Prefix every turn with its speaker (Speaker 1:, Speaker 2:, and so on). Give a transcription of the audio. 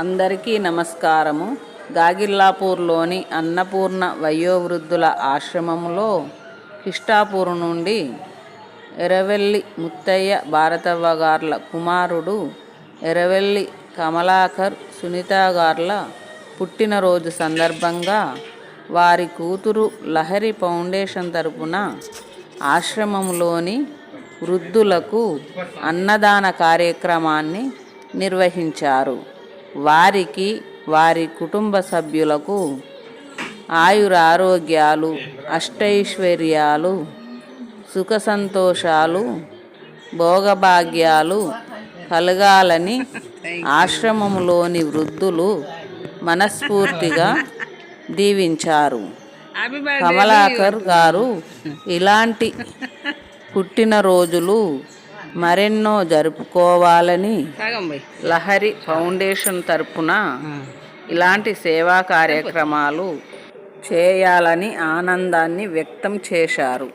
Speaker 1: అందరికీ నమస్కారము. గాగిల్లాపూర్లోని అన్నపూర్ణ వయోవృద్ధుల ఆశ్రమంలో కిష్టాపూర్ నుండి ఎరవెల్లి ముత్తయ్య భారతవ్వగార్ల కుమారుడు ఎరవెల్లి కమలాకర్ సునీత గార్ల పుట్టినరోజు సందర్భంగా వారి కూతురు లహరి ఫౌండేషన్ తరపున ఆశ్రమంలోని వృద్ధులకు అన్నదాన కార్యక్రమాన్ని నిర్వహించారు. వారికి వారి కుటుంబ సభ్యులకు ఆయుర ఆరోగ్యాలు అష్టైశ్వర్యాలు సుఖ సంతోషాలు భోగభాగ్యాలు కలగాలని ఆశ్రమంలోని వృద్ధులు మనస్ఫూర్తిగా దీవించారు. కమలాకర్ గారు ఇలాంటి పుట్టినరోజులు మరెన్నో జరుపుకోవాలని లహరి ఫౌండేషన్ తరపున ఇలాంటి సేవా కార్యక్రమాలు చేయాలని ఆనందాన్ని వ్యక్తం చేశారు.